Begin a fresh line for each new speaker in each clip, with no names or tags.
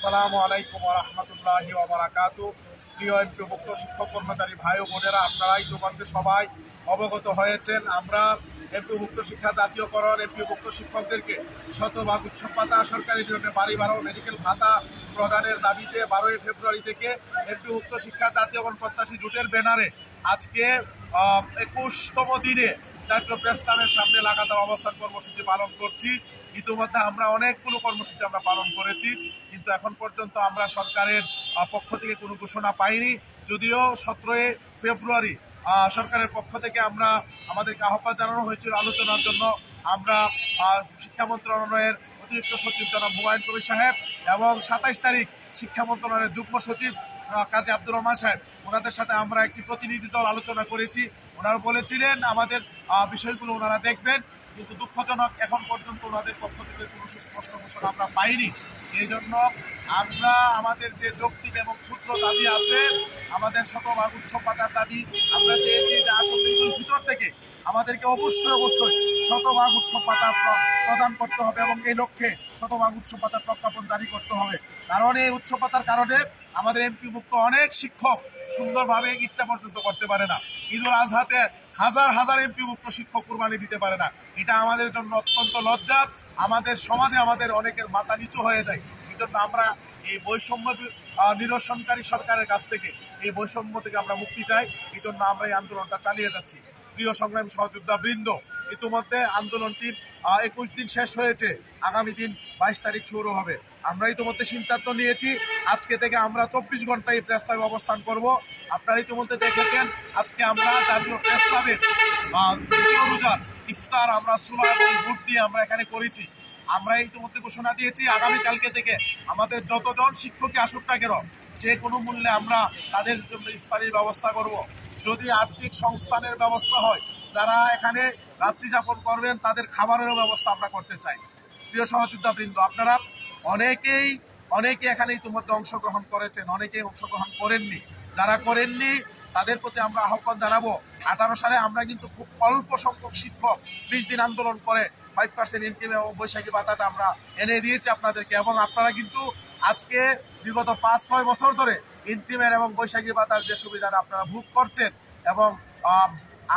আসসালামু আলাইকুম রহমতুল্লাহি ওবরাকাত প্রিয় এমপিভুক্ত শিক্ষক কর্মচারী ভাই ও বোনেরা আপনারা ইতিমধ্যে সবাই অবগত হয়েছেন। আমরা এমপিভুক্ত শিক্ষা জাতীয়করণ, এমপিভুক্ত শিক্ষকদেরকে শতভাগ উৎসব ভাতা, সরকারি নিয়মে বাড়ি বারো মেডিকেল ভাতা প্রদানের দাবিতে বারোই ফেব্রুয়ারি থেকে এমপিভুক্ত শিক্ষা জাতীয়করণ প্রত্যাশী জোটের ব্যানারে আজকে একুশতম দিনে জাতীয় প্রেস ক্লাবের সামনে লাগাতার অবস্থান কর্মসূচি পালন করছি। ইতিমধ্যে আমরা অনেকগুলো কর্মসূচি আমরা পালন করেছি, কিন্তু এখন পর্যন্ত আমরা সরকারের পক্ষ থেকে কোনো ঘোষণা পাইনি। যদিও সতেরোই ফেব্রুয়ারি সরকারের পক্ষ থেকে আমরা আমাদেরকে আহ্বান জানানো হয়েছিল আলোচনার জন্য। আমরা শিক্ষা মন্ত্রণালয়ের অতিরিক্ত সচিব জনাব হুমায়ুন কবির সাহেব এবং সাতাইশ তারিখ শিক্ষা মন্ত্রণালয়ের যুগ্ম সচিব কাজী আব্দুর রহমান সাহেব, ওনাদের সাথে আমরা একটি প্রতিনিধি দল আলোচনা করেছি। ওনারা বলেছিলেন আমাদের বিষয়গুলো ওনারা দেখবেন, কিন্তু দুঃখজনক এখন পর্যন্ত ওনাদের পক্ষ থেকে কোনো সুস্পষ্ট ঘোষণা আমরা পাইনি। এই জন্য আমরা আমাদের যে যৌক্তিক এবং ক্ষুদ্র দাবি আছে, আমাদের শতভাগ উৎসব পাতার দাবি, আমরা চেয়েছি যে আসলে এগুলোর ভিতর থেকে আমাদেরকে অবশ্যই অবশ্যই শতভাগ উৎসব পাতা প্রদান করতে হবে এবং এই লক্ষ্যে শতভাগ উৎসব পাতার প্রজ্ঞাপন জারি করতে হবে। কারণ এই উৎসব পাতার কারণে আমাদের এমপি মুক্ত অনেক শিক্ষক সুন্দরভাবে ঈদটা পর্যন্ত করতে পারে না। ঈদুল আজহাতে হাজার হাজার এমপি মুক্ত শিক্ষক কুরবানি দিতে পারে না। এটা আমাদের জন্য অত্যন্ত লজ্জার। আমাদের সমাজে আমাদের অনেকের মাথা নিচু হয়ে যায়। এই জন্য আমরা এই বৈষম্য নিরসনকারী সরকারের কাছ থেকে এই বৈষম্য থেকে আমরা মুক্তি চাই। এই জন্য আমরা এই আন্দোলনটা চালিয়ে যাচ্ছি। প্রিয় সংগ্রামী সহযোদ্ধা বৃন্দ ইতিমধ্যে আন্দোলনটি একুশ দিন শেষ হয়েছে। আগামী দিন বাইশ তারিখ শুরু হবে। আমরা ইতিমধ্যে সিদ্ধান্ত নিয়েছি। আজকে থেকে আমরা চব্বিশ ঘণ্টা এই প্রেস ক্লাবে অবস্থান করব। আপনারা ইতিমধ্যে দেখেছেন, আজকে আমরা জাতীয় প্রেস ক্লাবের রোজার ইফতার আমরা সুলা এবং ভোট দিয়ে আমরা এখানে করেছি। আমরা ইতিমধ্যে ঘোষণা দিয়েছি আগামীকালকে থেকে আমাদের যতজন শিক্ষকই আসুক না কেন, যে কোনো মূল্যে আমরা তাদের জন্য ইফতারির ব্যবস্থা করব। যদি আর্থিক সংস্থানের ব্যবস্থা হয়, যারা এখানে রাত্রি যাপন করবেন, তাদের খাবারেরও ব্যবস্থা আমরা করতে চাই। প্রিয় সহযোদ্ধা বৃন্দ আপনারা অনেকেই, অনেকে এখানে ইতিমধ্যে অংশগ্রহণ করেছেন, অনেকেই অংশগ্রহণ করেননি। যারা করেননি, তাদের প্রতি আমরা আহ্বান জানাব। আঠারো সালে আমরা কিন্তু খুব অল্প সংখ্যক শিক্ষক বিশ দিন আন্দোলন করে ফাইভ পার্সেন্ট ইনকাম এবং বৈশাখী ভাতাটা আমরা এনে দিয়েছি আপনাদেরকে। এবং আপনারা কিন্তু আজকে বিগত পাঁচ, ছয় বছর ধরে ইনক্রিমেন্ট এবং বৈশাখী ভাতার যে সুবিধাটা আপনারা ভোগ করছেন এবং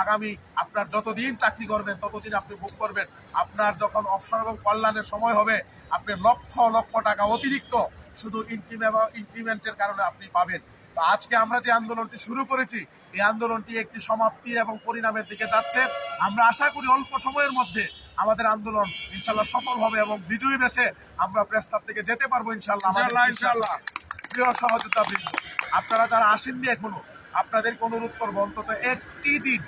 আগামী আপনার যতদিন চাকরি করবেন, ততদিন আপনি ভোগ করবেন। আপনার যখন অবসর এবং কল্যাণের সময় হবে আপনি লক্ষ লক্ষ টাকা অতিরিক্ত শুধু ইনক্রিমেন্ট ইনক্রিমেন্টের কারণে আপনি পাবেন। তো আজকে আমরা যে আন্দোলনটি শুরু করেছি এই আন্দোলনটি একটি সমাপ্তির এবং পরিণামের দিকে যাচ্ছে। আমরা আশা করি অল্প সময়ের মধ্যে আমাদের আন্দোলন ইনশাল্লাহ সফল হবে এবং বিজয়ী বেশে আমরা প্রেস ক্লাব থেকে যেতে পারব ইনশাল্লাহ
ইনশাল্লাহ।
প্রিয় সহযোদ্ধা বৃন্দ আপনারা যারা আসেননি এখনও আপনাদেরকে অনুরোধ করব অন্তত একটি দিন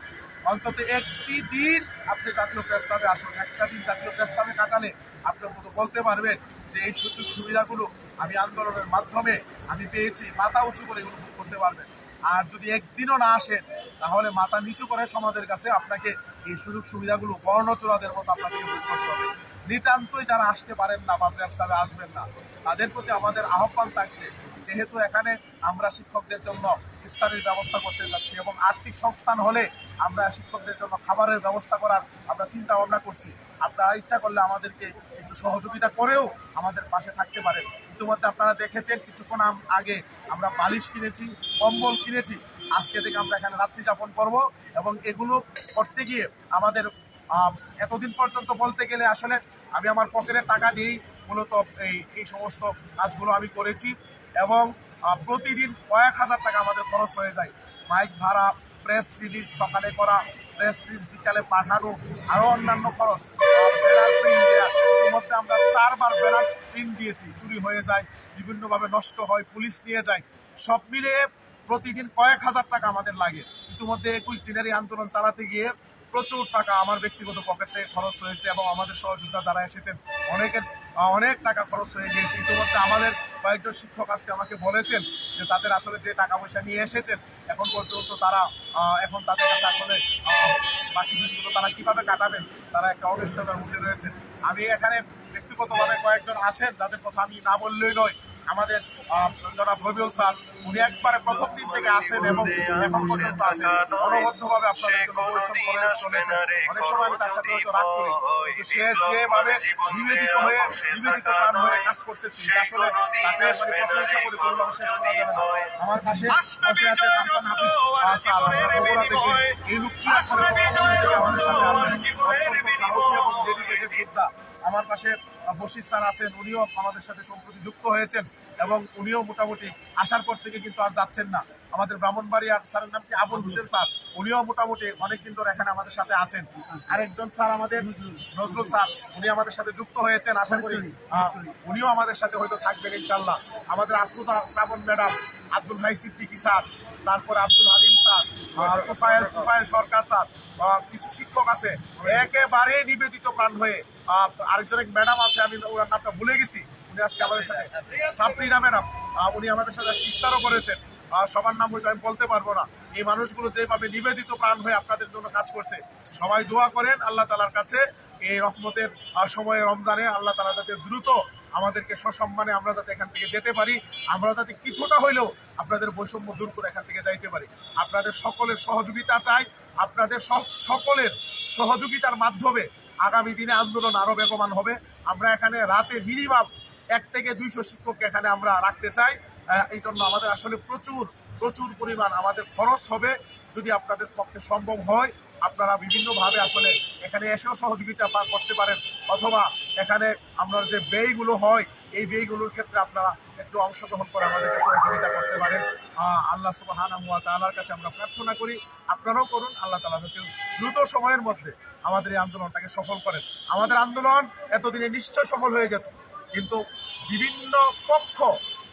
অন্তত একটি দিন আপনি জাতীয় প্রেস ক্লাবে আসুন। একটা দিন জাতীয় প্রেস ক্লাবে কাটালে আপনি অন্তত বলতে পারবেন যে এই সুযোগ সুবিধাগুলো আমি আন্দোলনের মাধ্যমে আমি পেয়েছি, মাথা উঁচু করে এগুলো করতে পারবেন। আর যদি একদিনও না আসেন, তাহলে মাথা নিচু করে সমাজের কাছে আপনাকে এই সুযোগ সুবিধাগুলো বর্ণচোরাদের মতো আপনাকে ভোগ করতে হবে। নিতান্তই যারা আসতে পারেন না বা প্রেস ক্লাবে আসবেন না, তাদের প্রতি আমাদের আহ্বান থাকবে যেহেতু এখানে আমরা শিক্ষকদের জন্য ইফতারের ব্যবস্থা করতে যাচ্ছি এবং আর্থিক সংস্থান হলে আমরা শিক্ষকদের জন্য খাবারের ব্যবস্থা করার আমরা চিন্তা ভাবনা করছি। আপনারা ইচ্ছা করলে আমাদেরকে একটু সহযোগিতা করেও আমাদের পাশে থাকতে পারেন। ইতিমধ্যে আপনারা দেখেছেন, কিছুক্ষণ আগে আমরা বালিশ কিনেছি, কম্বল কিনেছি। আজকে থেকে আমরা এখানে রাত্রি যাপন করব এবং এগুলো করতে গিয়ে আমাদের এতদিন পর্যন্ত বলতে গেলে আসলে আমি আমার পকেটের টাকা দিয়েই মূলত এই এই সমস্ত কাজগুলো আমি করেছি। এবং প্রতিদিন কয়েক হাজার টাকা আমাদের খরচ হয়ে যায়। মাইক ভাড়া প্রেস রিলিজ সকালে করা প্রেস রিলিজ বিকালে পাঠানো আরও অন্যান্য খরচ। ব্যানার প্রিন্ট দেওয়া ইতিমধ্যে আমরা চারবার ব্যানার প্রিন্ট দিয়েছি। চুরি হয়ে যায়, বিভিন্নভাবে নষ্ট হয়, পুলিশ নিয়ে যায়। সব মিলিয়ে প্রতিদিন কয়েক হাজার টাকা আমাদের লাগে। ইতিমধ্যে একুশ দিনের এই আন্দোলন চালাতে গিয়ে প্রচুর টাকা আমার ব্যক্তিগত পকেট থেকে খরচ হয়েছে এবং আমাদের সহযোদ্ধা যারা এসেছেন, অনেকের অনেক টাকা খরচ হয়ে গিয়েছে। ইতিমধ্যে আমাদের কয়েকজন শিক্ষক আজকে আমাকে বলেছেন যে তাদের আসলে যে টাকা পয়সা নিয়ে এসেছেন, এখন পর্যন্ত তারা এখন তাদের কাছে আসলে বাকি দিনগুলো তারা কীভাবে কাটাবেন, তারা একটা অনিশ্চয়তার মধ্যে রয়েছে আমি এখানে ব্যক্তিগতভাবে কয়েকজন আছেন, যাদের কথা আমি না বললেই নয়। আমাদের জনাব রবিউল স্যার উনি একবারে প্রথম দিন থেকে আসেন এবং এখন পর্যন্ত আছেন। অনবদ্যভাবে আপনাদের পরিশ্রম করে চলেছেন। অনেক সময় আমি তার সাথে হয়তো রাগ করি। সে যেভাবে নিবেদিত হয়ে নিবেদিত প্রাণ হয়ে কাজ করতেছে। আসলে তাকে প্রশংসা করে কোনো শেষ করা যাবে না। আমার পাশে আছে হাসান হাফিজ আহ, বগুড়া থেকে এই লোকটি আসলে প্রথম দিন থেকে আমাদের সাথে আছেন সাহসী এবং ডেডিকেটেড যোদ্ধা আমার পাশে বশির স্যার আছেন, উনিও আমাদের সাথে সম্প্রতি যুক্ত হয়েছেন এবং উনিও মোটামুটি আসার পর থেকে কিন্তু আর যাচ্ছেন না। আমাদের ব্রাহ্মণবাড়িয়ার স্যারের নাম কি? আবুল হোসেন স্যার, উনিও মোটামুটি অনেকদিন ধরে এখানে আমাদের সাথে আছেন। আরেকজন স্যার আমাদের, নজরুল স্যার, উনি আমাদের সাথে যুক্ত হয়েছেন, আশা করি উনিও আমাদের সাথে হয়তো থাকবেন ইনশাল্লাহ আমাদের আফরুজা শ্রাবণ ম্যাডাম, আব্দুল ভাই সিদ্দিকী স্যার তারপর আব্দুল হালিম স্যার তোফায়েল তোফায়েল সরকার স্যার কিছু শিক্ষক আছে একেবারে নিবেদিত প্রাণ হয়ে আরেকজন এক ম্যাডাম আছে, আমি ওনার নামটা ভুলে গেছি, উনি আজকে আমাদের সাথে সাবরিনা ম্যাডাম উনি আমাদের সাথে আজকে ইফতারও করেছেন সবার নাম হয়তো আমি বলতে পারব না, এই মানুষগুলো যেভাবে নিবেদিত প্রাণ হয়ে আপনাদের জন্য কাজ করছে, সবাই দোয়া করেন, আল্লাহ তালার কাছে এই রহমতের সময়ে রমজানে আল্লাহ তালা যাতে দ্রুত আমাদেরকে সসম্মানে আমরা যাতে এখান থেকে যেতে পারি, আমরা যাতে কিছুটা হইলেও আপনাদের বৈষম্য দূর করে এখান থেকে যাইতে পারি। আপনাদের সকলের সহযোগিতা চাই, আপনাদের সক- সকলের সহযোগিতার মাধ্যমে আগামী দিনে আন্দোলন আরও বেগবান হবে। আমরা এখানে রাতে মিনিমাম এক থেকে দুইশো শিক্ষককে এখানে আমরা রাখতে চাই। এই জন্য আমাদের আসলে প্রচুর প্রচুর পরিমাণ আমাদের খরচ হবে। যদি আপনাদের পক্ষে সম্ভব হয় আপনারা বিভিন্নভাবে আসলে এখানে এসেও সহযোগিতা করতে পারেন। অথবা এখানে আমরা যে ব্যয়গুলো হয়, এই ব্যয়গুলোর ক্ষেত্রে আপনারা একটু অংশগ্রহণ করে আমাদেরকে সহযোগিতা করতে পারেন। আল্লাহ সুবাহানা হুয়া তাআলার কাছে আমরা প্রার্থনা করি, আপনারাও করুন, আল্লাহ তালা যাতে দ্রুত সময়ের মধ্যে আমাদের এই আন্দোলনটাকে সফল করেন। আমাদের আন্দোলন এতদিনে নিশ্চয় সফল হয়ে যেত, কিন্তু বিভিন্ন পক্ষ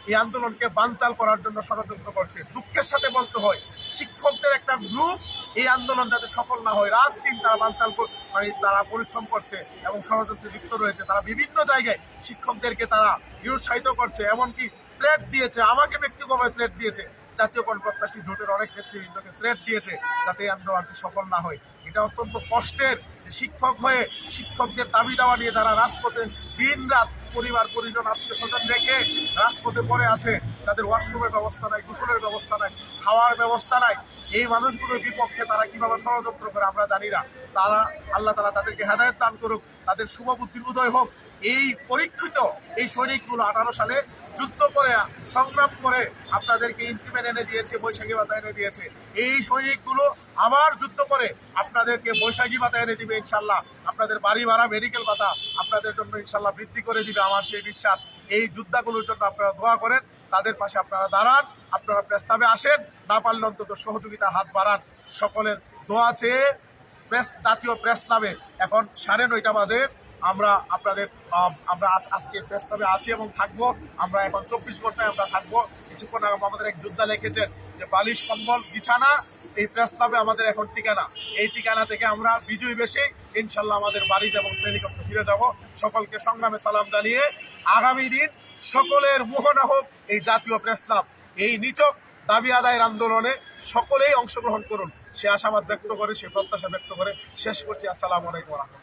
এই আন্দোলনকে বানচাল করার জন্য ষড়যন্ত্র করছে। দুঃখের সাথে বলতে হয়, শিক্ষকদের একটা গ্রুপ এই আন্দোলন যাতে সফল না হয় রাত দিন তারা বানচাল মানে তারা পরিশ্রম করছে এবং ষড়যন্ত্রে লিপ্ত রয়েছে। তারা বিভিন্ন জায়গায় শিক্ষকদেরকে তারা নিরুৎসাহিত করছে, এমনকি থ্রেট দিয়েছে, আমাকে ব্যক্তিগতভাবে থ্রেট দিয়েছে। জাতীয় প্রত্যাশী জোটের অনেক ক্ষেত্রে নেতৃবৃন্দকে থ্রেট দিয়েছে যাতে আন্দোলনটি সফল না হয়। এটা অত্যন্ত কষ্টের যে শিক্ষক হয়ে শিক্ষকদের দাবি দাওয়া নিয়ে যারা রাজপথে দিন রাত পরিবার, পরিজন আত্মীয় স্বজন রেখে রাজপথে পড়ে আছে, তাদের ওয়াশরুমের ব্যবস্থা নাই, গোসলের ব্যবস্থা নাই, খাওয়ার ব্যবস্থা নাই, এই মানুষগুলোর বিপক্ষে তারা কীভাবে ষড়যন্ত্র করে আমরা জানি না। তারা, আল্লাহ তারা তাদেরকে হেদায়ত দান করুক, তাদের শুভ বুদ্ধির উদয় হোক এই পরীক্ষিত এই সৈনিকগুলো আঠারো সালে যুদ্ধ করে, সংগ্রাম করে আপনাদেরকে ইনক্রিমেন্ট এনে দিয়েছে, বৈশাখী ভাতা এনে দিয়েছে। এই সৈনিকগুলো আবার যুদ্ধ করে আপনাদেরকে বৈশাখী ভাতা এনে দিবে ইনশাল্লাহ। আপনাদের বাড়ি ভাড়া মেডিকেল ভাতা আপনাদের জন্য ইনশাল্লাহ বৃদ্ধি করে দিবে আমার সেই বিশ্বাস। এই যোদ্ধাগুলোর জন্য আপনারা দোয়া করেন, তাদের পাশে আপনারা দাঁড়ান, আপনারা প্রস্তাবে আসেন, না পারলে অন্তত সহযোগিতার হাত বাড়ান। সকলের দোয়া চেয়ে প্রেস জাতীয় প্রেস ক্লাবে এখন সাড়ে নয়টা বাজে। আমরা আপনাদের আমরা আজ- আজকে প্রেস আছি এবং থাকব। আমরা এখন চব্বিশ ঘন্টায় আমরা থাকব। কিছুক্ষণ আগে আমাদের এক যোদ্ধা লিখেছেন যে, বালিশ, কম্বল, বিছানা, এই প্রেসক্লাবে আমাদের এখন ঠিকানা। এই ঠিকানা থেকে আমরা বিজয়ী বেশি। ইনশাল্লাহ আমাদের বাড়িতে এবং শ্রেণীকক্ষে ফিরে যাব। সকলকে সংগ্রামে সালাম জানিয়ে আগামী দিন সকলের মোহনা হোক এই জাতীয় প্রেস ক্লাব এই নিচক দাবি আদায়ের আন্দোলনে সকলেই অংশগ্রহণ করুন। সে আশাবাদ ব্যক্ত করে, সে প্রত্যাশা ব্যক্ত করে। শেষ করছি। আসসালামু আলাইকুম রহমতুল্লাহ।